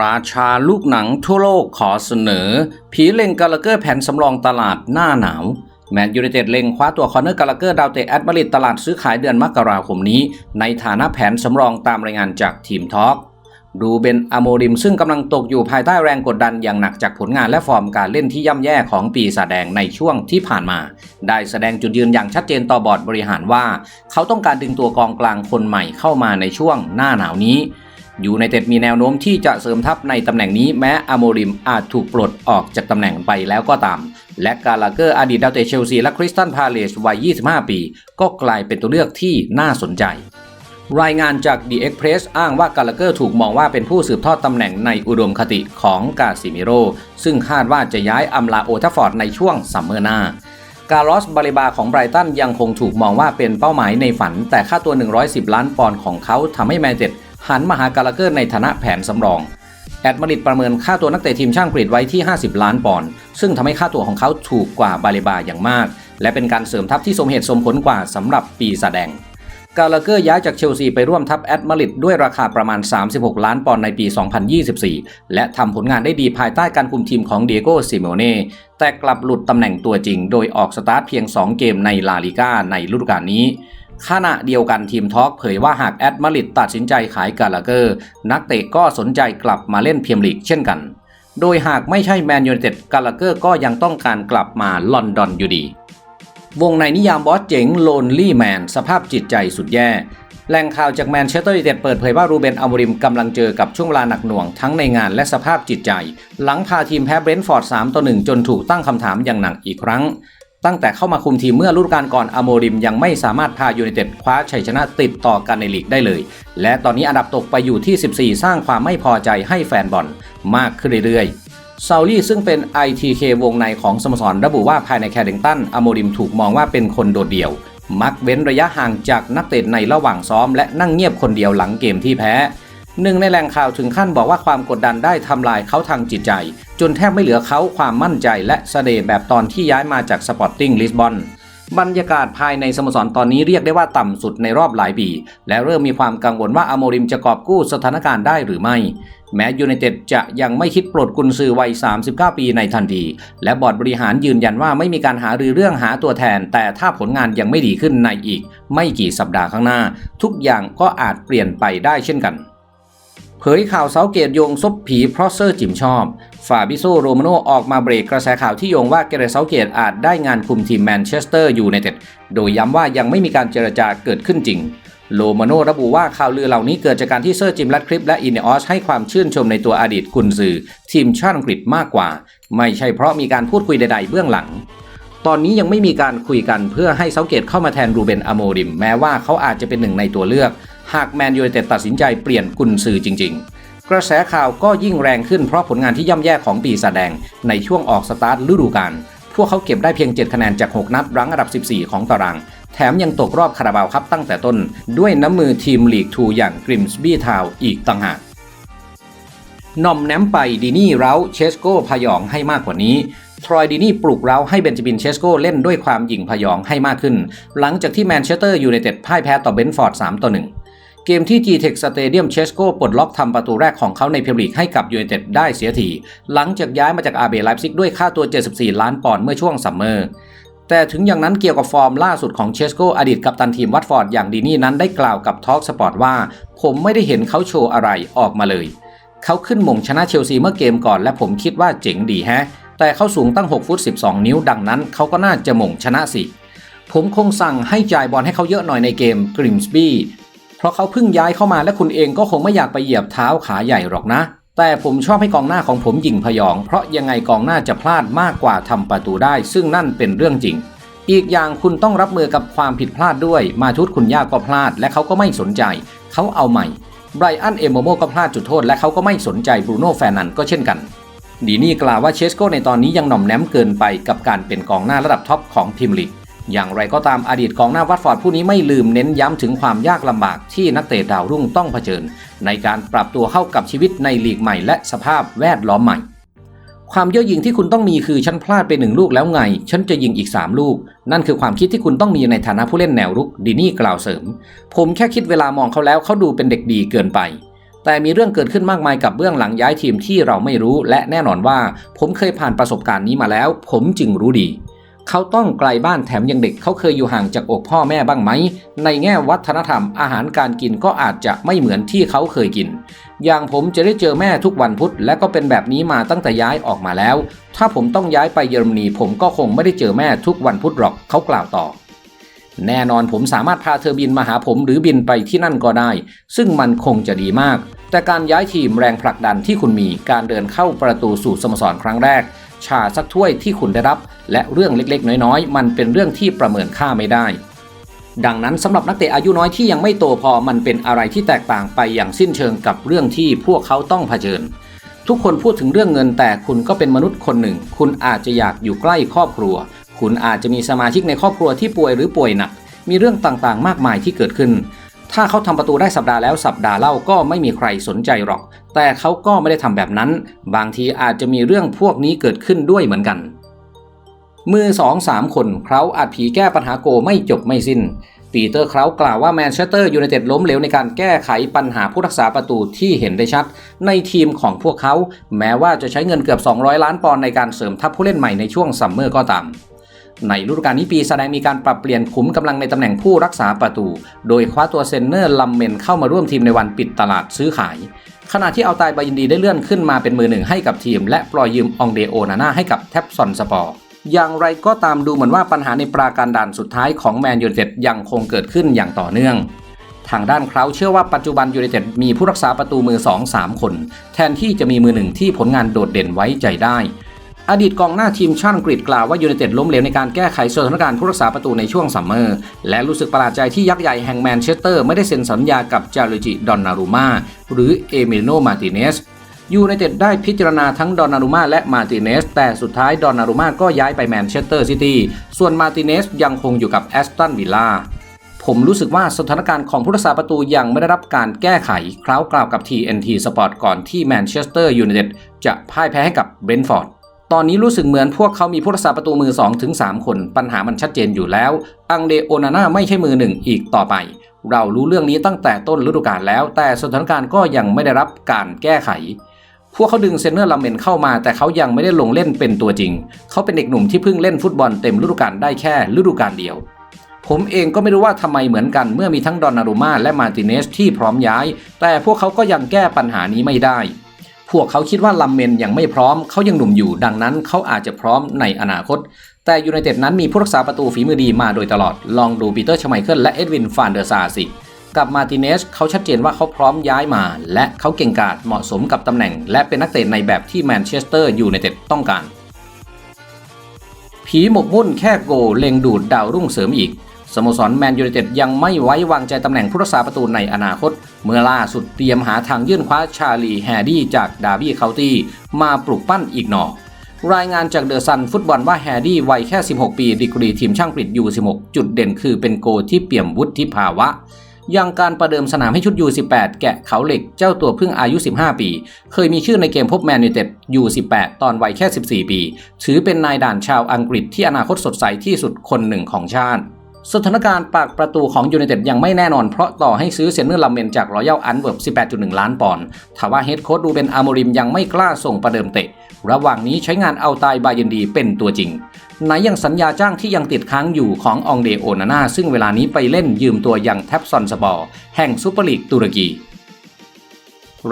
ราชาลูกหนังทั่วโลกขอเสนอ ผีเล็งกาลเกอร์แผ่นสำรองตลาดหน้าหนาว แมนยูไนเต็ดเล็งคว้าตัวคอนเนอร์กาลเกอร์ดาวเตะแอดมาริดตลาดซื้อขายเดือนมกราคมนี้ ในฐานะแผนสำรองตามรายงานจากทีมทอล์กดูเบนอโมริมซึ่งกำลังตกอยู่ภายใต้แรงกดดันอย่างหนักจากผลงานและฟอร์มการเล่นที่ย่ำแย่ของปีศาจแดงในช่วงที่ผ่านมา ได้แสดงจุดยืนอย่างชัดเจนต่อบอร์ดบริหารว่า เขาต้องการดึงตัวกองกลางคนใหม่เข้ามาในช่วงหน้าหนาวนี้ ยูไนเต็ดมีแนวโน้มที่จะเสริมทัพในตำแหน่งนี้แม้อโมริมอาจถูกปลดออกจากตำแหน่งไปแล้วก็ตาม และกาลาเกอร์อดีตดาวเตะเชลซีและคริสตันพาเลสวัย 25 ปี ก็กลายเป็นตัวเลือกที่น่าสนใจ รายงานจาก The Express อ้างว่ากาลาเกอร์ถูกมองว่าเป็นผู้สืบทอดตำแหน่งในอุดมคติของกาซิมิโร ซึ่งคาดว่าจะย้ายอัมลาโอทัฟฟอร์ดในช่วงซัมเมอร์หน้ากาลอสบาริบาของไบรตันยังคงถูกมองว่าเป็นเป้าหมายในฝัน แต่ค่าตัว 110 ล้านปอนด์ของเขาทำให้แมนเต็ด หันมาหากาลาเกอร์ในฐานะแผนสำรอง แอดมาริดประเมินค่าตัวนักเตะทีมช่างกรีดไว้ที่ 50 ล้านปอนด์ซึ่งทำให้ค่าตัวของเขาถูกกว่าบาเลบาอย่างมาก และเป็นการเสริมทัพที่สมเหตุสมผลกว่าสำหรับปีศาจแดงกาลาเกอร์ย้ายจากเชลซีไปร่วมทัพแอดมาริดด้วยราคาประมาณ 36 ล้านปอนด์ในปี 2024 และทำผลงานได้ดีภายใต้การคุมทีมของเดียโกซิโมเน่ แต่กลับหลุดตำแหน่งตัวจริง โดยออกสตาร์ทเพียง 2 เกมในลาลิก้าในฤดูกาลนี้ ขณะเดียวกันทีมทอล์กเผยว่าหากแอดมาริดตัดสินใจขายกาลาเกอร์ นักเตะก็สนใจกลับมาเล่นเพียมลีกเช่นกัน โดยหากไม่ใช่แมนยูไนเต็ดกาลาเกอร์ก็ยังต้องการกลับมาลอนดอนอยู่ดี วงในนิยามบอสเจ๋งโลนลี่แมนสภาพจิตใจสุดแย่แหล่งข่าวจากแมนเชสเตอร์ยูไนเต็ดเปิดเผยว่ารูเบนอัมริมกำลังเจอกับช่วงเวลาหนักหน่วงทั้งในงานและสภาพจิตใจ หลังพาทีมแพ้เบรนท์ฟอร์ด 3 ต่อ 1 จนถูกตั้งคำถามอย่างหนักอีกครั้ง ตั้งแต่เข้ามาคุมทีมเมื่อฤดูกาลก่อนอโมริมยังไม่สามารถพายูไนเต็ดคว้าชัยชนะติดต่อกันในลีกได้เลย และตอนนี้อันดับตกไปอยู่ที่ 14 สร้างความไม่พอใจให้แฟนบอลมากขึ้นเรื่อยๆซาลี่ซึ่งเป็น ITK วงในของสโมสรระบุว่าภายในแคดิงตันอโมริมถูกมองว่าเป็นคนโดดเดี่ยว มักเว้นระยะห่างจากนักเตะในระหว่างซ้อม และนั่งเงียบคนเดียวหลังเกมที่แพ้หนึ่งในแหล่งข่าวถึงขั้นบอกว่าความกดดันได้ทำลายเขาทางจิตใจ จนแทบไม่เหลือเขาความมั่นใจและเสน่ห์แบบตอนที่ย้ายมาจากสปอร์ติ้งลิสบอนบรรยากาศภายในสโมสรตอนนี้เรียกได้ว่าต่ำสุดในรอบหลายปี และเริ่มมีความกังวลว่าอโมริมจะกอบกู้สถานการณ์ได้หรือไม่ แม้ยูไนเต็ดจะยังไม่คิดปลดกุนซือวัย 39 ปีในทันที และบอร์ดบริหารยืนยันว่าไม่มีการหารือเรื่องหาตัวแทน แต่ถ้าผลงานยังไม่ดีขึ้นในอีก ไม่กี่สัปดาห์ข้างหน้า ทุกอย่างก็อาจเปลี่ยนไปได้เช่นกัน เผยข่าวเสาเกตโยงซบผีเพราะเซอร์จิมชอบ ฟาบิโซโรมาโนออกมาเบรกกระแสข่าวที่โยงว่าเกเรเซาเกตอาจได้งานคุมทีมแมนเชสเตอร์ยูไนเต็ด โดยย้ำว่ายังไม่มีการเจรจาเกิดขึ้นจริง โลมาโนระบุว่าข่าวลือเหล่านี้เกิดจากการที่เซอร์จิมแรดคลิปและอินเนออสให้ความชื่นชมในตัวอดีตกุนซือ ทีมชาติอังกฤษมากกว่า ไม่ใช่เพราะมีการพูดคุยใด ๆ เบื้องหลังตอนนี้ยังไม่มีการคุยกันเพื่อให้เซาเกตเข้ามาแทนรูเบนอโมริม แม้ว่าเขาอาจจะเป็นหนึ่งในตัวเลือก หากแมนยูไนเต็ดตัดสินใจเปลี่ยนกุนซือจริง ๆ กระแสข่าวก็ยิ่งแรงขึ้นเพราะผลงานที่ย่ำแย่ของปีศาจแดงในช่วงออกสตาร์ทฤดูกาลพวกเขาเก็บได้เพียง 7 คะแนนจาก 6 นัดรั้งอันดับ 14 ของตาราง แถมยังตกรอบคาราบาวครับตั้งแต่ต้น ด้วยน้ำมือทีมลีกทูอย่างกริมส์บี้ทาวอีกต่างหากนอมแนมไปดีนี่เร้าเชสโกพยองให้มากกว่านี้ทรอยดีนี่ปลุกเร้าให้เบนจามินเชสโกเล่นด้วยความหยิ่งพยองให้มากขึ้น หลังจากที่แมนเชสเตอร์ยูไนเต็ดพ่ายแพ้ต่อเบนฟอร์ด 3 ต่อ 1 เกมที่ G-Tech Stadium เชสโกปลดล็อกทำประตูแรกของเขาในพรีเมียร์ลีกให้กับยูไนเต็ดได้เสียทีหลังจากย้ายมาจากอาเบไลฟ์ซิกด้วยค่าตัว 74 ล้านปอนด์เมื่อช่วงซัมเมอร์แต่ถึงอย่างนั้นเกี่ยวกับฟอร์มล่าสุดของเชสโกอดีตกัปตันทีมวัตฟอร์ดอย่างดีนี่นั้นได้กล่าวกับทอล์กสปอร์ตว่า ผมไม่ได้เห็นเขาโชว์อะไรออกมาเลย เขาขึ้นมงชนะเชลซีเมื่อเกมก่อนและผมคิดว่าเจ๋งดีแฮะ แต่เขาสูงตั้ง 6 ฟุต 12 นิ้วดังนั้น เขาก็น่าจะมงชนะสิผมคงสั่งให้จ่ายบอลให้เขาเยอะหน่อยในเกมกริมสบี้ เพราะเขาเพิ่งย้ายเข้ามาและคุณเองก็คงไม่อยากไปเหยียบเท้าขาใหญ่หรอกนะ แต่ผมชอบให้กองหน้าของผมยิงพยอง เพราะยังไงกองหน้าจะพลาดมากกว่าทำประตูได้ ซึ่งนั่นเป็นเรื่องจริง อีกอย่างคุณต้องรับมือกับความผิดพลาดด้วย มาทุตคุณย่าก็พลาด และเขาก็ไม่สนใจ เขาเอาใหม่ไบรอันเอโมโมก็พลาดจุดโทษและเขาก็ไม่สนใจบรูโน่แฟร์นันก็เช่นกันดีนี่กล่าวว่าเชสโกในตอนนี้ยังหน่อมแนมเกินไปกับการเป็นกองหน้าระดับท็อปของพรีมลีก อย่างไรก็ตามอดีตกองหน้าวัตฟอร์ดผู้นี้ไม่ลืมเน้นย้ำถึงความยากลำบากที่นักเตะดาวรุ่งต้องเผชิญ ในการปรับตัวเข้ากับชีวิตในลีกใหม่และสภาพแวดล้อมใหม่ ความเย่อหยิ่งที่คุณต้องมีคือฉันพลาดไปหนึ่งลูกแล้วไง ฉันจะยิงอีก 3 ลูก นั่นคือความคิดที่คุณต้องมีในฐานะผู้เล่นแนวรุกดีนี่กล่าวเสริม ผมแค่คิดเวลามองเขาแล้วเขาดูเป็นเด็กดีเกินไปแต่มีเรื่องเกิดขึ้นมากมายกับเบื้องหลังย้ายทีมที่เราไม่รู้ และแน่นอนว่า ผมเคยผ่านประสบการณ์นี้มาแล้ว ผมจึงรู้ดี เขาต้องไกลบ้านแถมยังเด็กเขาเคยอยู่ห่างจากอกพ่อแม่บ้างไหม ในแง่วัฒนธรรมอาหารการกินก็อาจจะไม่เหมือนที่เขาเคยกิน อย่างผมจะได้เจอแม่ทุกวันพุธและก็เป็นแบบนี้มาตั้งแต่ย้ายออกมาแล้ว ถ้าผมต้องย้ายไปเยอรมนีผมก็คงไม่ได้เจอแม่ทุกวันพุธหรอกเขากล่าวต่อแน่นอนผมสามารถพาเธอบินมาหาผมหรือบินไปที่นั่นก็ได้ ซึ่งมันคงจะดีมาก แต่การย้ายทีมแรงผลักดันที่คุณมีการเดินเข้าประตูสู่สโมสรครั้งแรก ชาสักถ้วยที่คุณได้รับ และเรื่องเล็กๆ น้อยๆ มันเป็นเรื่องที่ประเมินค่าไม่ได้ ดังนั้นสำหรับนักเตะอายุน้อยที่ยังไม่โตพอมันเป็นอะไรที่แตกต่างไปอย่างสิ้นเชิงกับเรื่องที่พวกเขาต้องเผชิญ ทุกคนพูดถึงเรื่องเงินแต่คุณก็เป็นมนุษย์คนหนึ่ง คุณอาจจะอยากอยู่ใกล้ครอบครัว คุณอาจจะมีสมาชิกในครอบครัวที่ป่วยหรือป่วยหนักมีเรื่องต่างๆ มากมายที่เกิดขึ้น ถ้าเขาทำประตูได้สัปดาห์แล้วสัปดาห์เล่าก็ไม่มีใครสนใจหรอก แต่เขาก็ไม่ได้ทำแบบนั้น บางทีอาจจะมีเรื่องพวกนี้เกิดขึ้นด้วยเหมือนกัน มือสองสามคนเขาอาจผีแก้ปัญหาโกไม่จบไม่สิ้น ปีเตอร์เครากล่าวว่าแมนเชสเตอร์ยูไนเต็ดล้มเหลวในการแก้ไขปัญหาผู้รักษาประตูที่เห็นได้ชัด ในทีมของพวกเขา แม้ว่าจะใช้เงินเกือบ 200 ล้านปอนด์ในการเสริมทัพผู้เล่นใหม่ในช่วงซัมเมอร์ก็ตาม ในฤดูกาลนี้ปีแสดงมีการปรับเปลี่ยนขุมกำลังในตำแหน่งผู้รักษาประตู โดยคว้าตัวเซนเนอร์ลัมเมนเข้ามาร่วมทีมในวันปิดตลาดซื้อขาย ขณะที่เอาตายบายินดีได้เลื่อนขึ้นมาเป็นมือหนึ่งให้กับทีม และปล่อยยืมองเดโอนาน่าให้กับแท็บซอนสปอร์อย่างไรก็ตามดูเหมือนว่าปัญหาในปราการด่านสุดท้ายของแมนยูเต็ดยังคงเกิดขึ้นอย่างต่อเนื่อง ทางด้านเขาเชื่อว่าปัจจุบันยูไนเต็ดมีผู้รักษาประตูมือ 2-3 คน แทนที่จะมีมือหนึ่งที่ผลงานโดดเด่นไว้ใจได้ อดีตกองหน้าทีมชาติอังกฤษกล่าวว่ายูไนเต็ดล้มเหลวในการแก้ไขสถานการณ์ผู้รักษาประตูในช่วงซัมเมอร์ และรู้สึกประหลาดใจที่ยักษ์ใหญ่แห่งแมนเชสเตอร์ไม่ได้เซ็นสัญญากับจารุจิดอนนารูมาหรือเอมิโนมาติเนสยูไนเต็ดได้พิจารณาทั้งดอนนารุมาและมาติเนส แต่สุดท้ายดอนนารุมาก็ย้ายไปแมนเชสเตอร์ซิตี้ส่วนมาติเนสยังคงอยู่กับแอสตันวิลล่าผมรู้สึกว่าสถานการณ์ของผู้รักษาประตูยังไม่ได้รับการแก้ไขคล้าวกล่าวกับ TNT Sport ก่อนที่แมนเชสเตอร์ยูไนเต็ดจะพ่ายแพ้ให้กับเบนฟอร์ด ตอนนี้รู้สึกเหมือนพวกเขามีผู้รักษาประตูมือ2-3คน ปัญหามันชัดเจนอยู่แล้ว อังเดโอนาน่าไม่ใช่มือหนึ่งอีกต่อไป เรารู้เรื่องนี้ตั้งแต่ต้นฤดูกาลแล้ว แต่สถานการณ์ก็ยังไม่ได้รับการแก้ไข พวกเขาดึงเซนเนอร์ลาเมนเข้ามา แต่เขายังไม่ได้ลงเล่นเป็นตัวจริง เขาเป็นเด็กหนุ่มที่เพิ่งเล่นฟุตบอลเต็มฤดูกาลได้แค่ฤดูกาลเดียวผมเองก็ไม่รู้ว่าทำไมเหมือนกันเมื่อมีทั้งดอนนารุมาและมาร์ติเนสที่พร้อมย้าย แต่พวกเขาก็ยังแก้ปัญหานี้ไม่ได้ พวกเขาคิดว่าลัมเมนยังไม่พร้อม เขายังหนุ่มอยู่ ดังนั้นเขาอาจจะพร้อมในอนาคต แต่ยูไนเต็ดนั้นมีผู้รักษาประตูฝีมือดีมาโดยตลอด ลองดูปีเตอร์ชไมเคิลและเอ็ดวินฟานเดอร์ซาสิ กับมาร์ติเนสเขาชัดเจนว่าเขาพร้อมย้ายมา และเขาเก่งกาจเหมาะสมกับตำแหน่ง และเป็นนักเตะในแบบที่แมนเชสเตอร์ยูไนเต็ดต้องการ ผีหมกมุ่นแค่โกเล็งดูดดาวรุ่งเสริมอีก สโมสรแมนยูไนเต็ดยังไม่ไว้วางใจตำแหน่งผู้รักษาประตูในอนาคต เมื่อล่าสุดเตรียมหาทางยื่นคว้าชาลีแฮดี้จากดาร์บี้เคาน์ตี้มาปลุกปั้นอีกหนอรายงานจากเดอะซันฟุตบอลว่าแฮร์ดี้วัยแค่ 16 ปี ดีกรีทีมช่างกรีดยู16 จุดเด่นคือเป็นโกที่เปี่ยมวุฒิภาวะยังการประเดิมสนามให้ชุด U18 แกะเขาเหล็กเจ้าตัวเพิ่งอายุ 15 ปี เคยมีชื่อในเกมพบแมนยูเต็ด U18 ตอนวัยแค่ 14 ปี ถือเป็นนายด่านชาวอังกฤษที่อนาคตสดใสที่สุดคนหนึ่งของชาติ สถานการณ์ปากประตูของยูไนเต็ดยังไม่แน่นอนเพราะต่อให้ซื้อเซนเนอร์ลัมเมนจากรอยัลอันเวิร์บ18.1 ล้านปอนด์ทว่าเฮดโค้ชดูเบนอาโมริมยังไม่กล้าส่งประเดิมเตะ ระหว่างนี้ใช้งานเอาตายบาเยนดีเป็นตัวจริงไหนยังสัญญาจ้างที่ยังติดค้างอยู่ขององเดโอนาน่าซึ่งเวลานี้ไปเล่นยืมตัวอย่างแท็บซอนสบอร์แห่งซูเปอร์ลีกตุรกี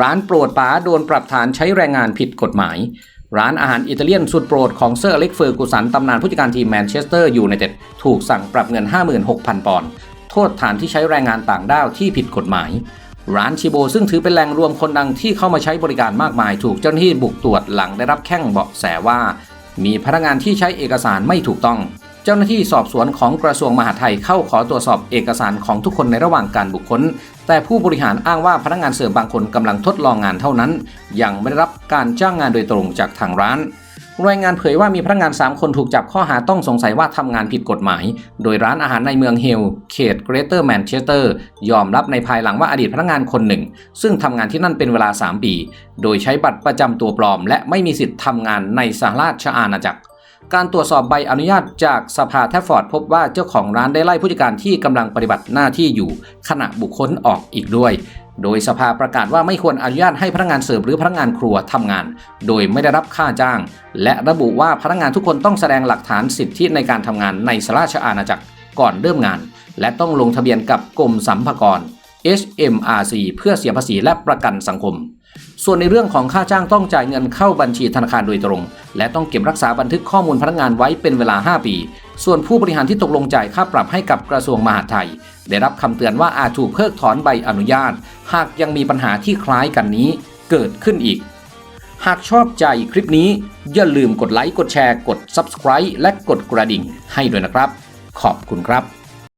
ร้านโปรดป๋าโดนปรับฐานใช้แรงงานผิดกฎหมาย ร้านอาหารอิตาเลียนสุดโปรดของเซอร์อเล็กเฟอร์กูสันตำนานผู้จัดการทีมแมนเชสเตอร์ยูไนเต็ดถูกสั่งปรับเงิน 56,000 ปอนด์โทษฐานที่ใช้แรงงานต่างด้าวที่ผิดกฎหมาย ร้านชิโบซึ่งถือเป็นแหล่งรวมคนดังที่เข้ามาใช้บริการมากมาย ถูกเจ้าหน้าที่บุกตรวจหลังได้รับแข้งเบาะแสว่า มีพนักงานที่ใช้เอกสารไม่ถูกต้อง เจ้าหน้าที่สอบสวนของกระทรวงมหาดไทยเข้าขอตรวจสอบเอกสารของทุกคนในระหว่างการบุคคล แต่ผู้บริหารอ้างว่าพนักงานเสิร์ฟบางคนกำลังทดลองงานเท่านั้น ยังไม่ได้รับการจ้างงานโดยตรงจากทางร้านรายงานเผยว่ามีพนักงาน 3 คนถูกจับข้อหาต้องสงสัยว่าทำงานผิดกฎหมาย โดยร้านอาหารในเมืองเฮล เขตเกรเตอร์แมนเชสเตอร์ ยอมรับในภายหลังว่าอดีตพนักงานคนหนึ่ง ซึ่งทำงานที่นั่นเป็นเวลา 3 ปี โดยใช้บัตรประจำตัวปลอม และไม่มีสิทธิ์ทำงานในสหราชอาณาจักร การตรวจสอบใบอนุญาตจากสภาแทฟฟอร์ดพบว่าเจ้าของร้านได้ไล่ผู้จัดการที่กำลังปฏิบัติหน้าที่อยู่ขณะบุคคลออกอีกด้วย โดยสภาประกาศว่าไม่ควรอนุญาตให้พนักงานเสิร์ฟหรือพนักงานครัวทำงาน โดยไม่ได้รับค่าจ้าง และระบุว่าพนักงานทุกคนต้องแสดงหลักฐานสิทธิในการทำงานในสราชอาณาจักรก่อนเริ่มงาน และต้องลงทะเบียนกับกรมสัมภากร HMRC เพื่อเสียภาษีและประกันสังคม ส่วนในเรื่องของค่าจ้างต้องจ่ายเงินเข้าบัญชีธนาคารโดยตรง และต้องเก็บรักษาบันทึกข้อมูลพนักงานไว้เป็นเวลา 5 ปี ส่วนผู้บริหารที่ตกลงจ่ายค่าปรับให้กับกระทรวงมหาดไทย ได้รับคำเตือนว่าอาจถูกเพิกถอนใบอนุญาต หากยังมีปัญหาที่คล้ายกันนี้เกิดขึ้นอีก หากชอบใจคลิปนี้ อย่าลืมกดไลค์กดแชร์กด Subscribe และกดกระดิ่งให้ด้วยนะครับ ขอบคุณครับ